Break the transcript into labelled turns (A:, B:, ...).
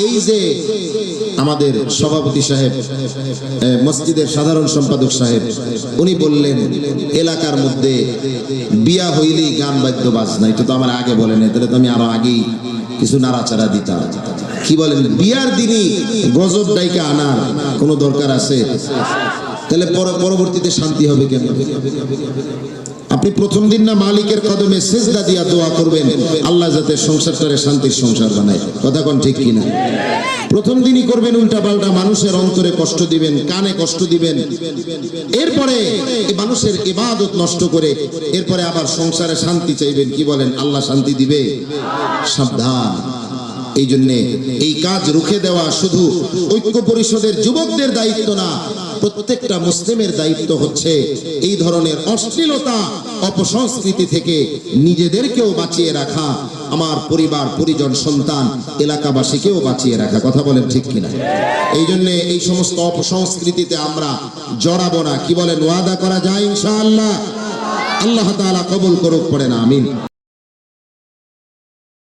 A: এই যে আমাদের সভাপতি সাহেব মসজিদের সাধারণ সম্পাদক সাহেব, উনি বললেন, এলাকার মধ্যে বিয়া হইলেই গান বাদ্য বাজনা, এটা তো আমার আগে বলেন তাহলে তো আমি আরও আগেই কিছু নাড়াচাড়া দিতাম। কি বলেন, বিয়ার দিনই গজব ডাইকা আনার কোনো দরকার আছে? তাহলে পর- পরবর্তীতে শান্তি হবে কেন? আপনি প্রথম দিন না মালিকের কদমে সেজদা দিয়া দোয়া করবেন। আল্লাহ যাতে সংসারটারে শান্তির সংসার বানায়। কথা কোন ঠিক কিনা? প্রথম দিনই করবেন উল্টা পাল্টা মানুষের অন্তরে কষ্ট দিবেন, কানে কষ্ট দিবেন। এরপরে মানুষের ইবাদত নষ্ট করে এরপরে আবার সংসারে শান্তি চাইবেন, কি বলেন? আল্লাহ শান্তি দিবে। সাবধান। এই জন্যে এই কাজ রুখে দেওয়া শুধু ঐক্য পরিষদের যুবকদের দায়িত্ব না, প্রত্যেকটা মুসলিমের দায়িত্ব হচ্ছে এই ধরনের অশ্লীলতা অপসংস্কৃতি থেকে নিজেদেরকেও বাঁচিয়ে রাখা, আমার পরিবার, পরিজন, সন্তান, এলাকাবাসীকেও বাঁচিয়ে রাখা। কথা বলেন ঠিক কিনা? এই জন্যে এই সমস্ত অপসংস্কৃতিতে আমরা জড়াবো না। কি বলেন, ওয়াদা করা যায় ইনশাআল্লাহ? আল্লাহ তাআলা কবুল করুক পড়ে না আমিন।